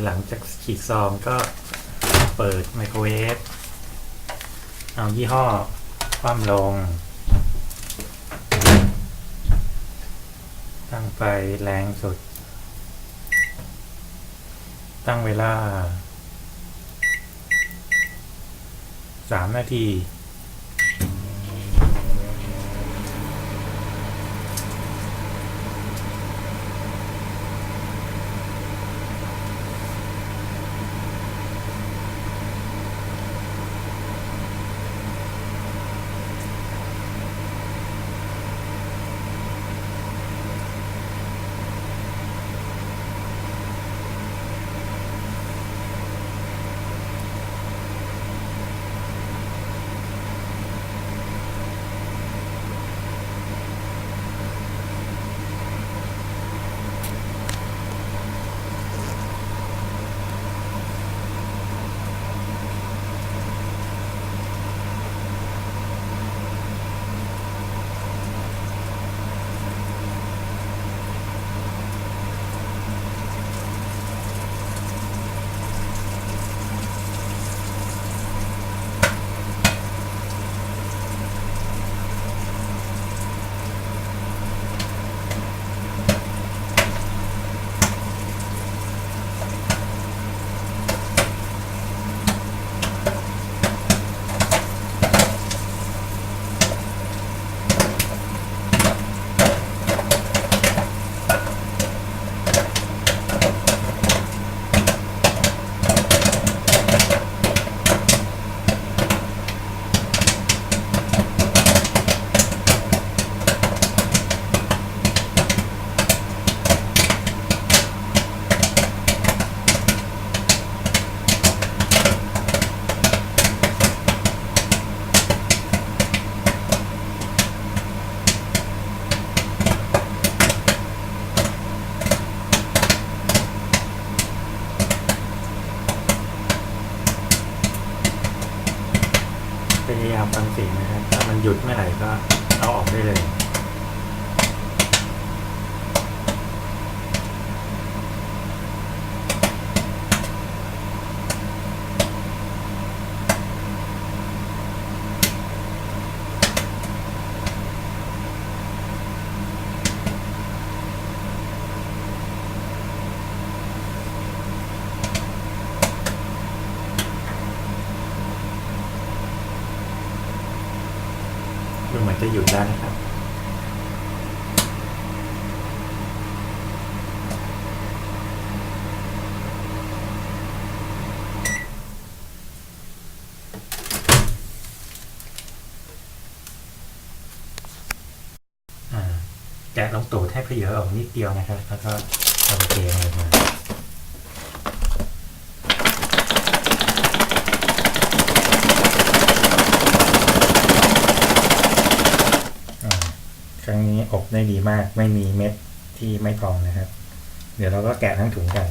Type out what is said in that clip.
หลังจากฉีกซองก็เปิดไมโครเวฟ เอายี่ห้อคว่ำลง ตั้งไฟแรงสุด ตั้งเวลาสามนาที พยายามฟังเสียงนะครับ ถ้ามันหยุดเมื่อไหร่ก็เอาออกได้เลย ดูเหมือนจะหยุดแล้วนะครับอ่าแกะลงตูดให้เพเยอะออกนิดเดียวนะครับ แล้วก็เอาไปเทลงมา อ่า ครั้งนี้อบได้ดีมากไม่มีเม็ดที่ไม่พองนะครับ เดี๋ยวเราก็แกะทั้งถุงกัน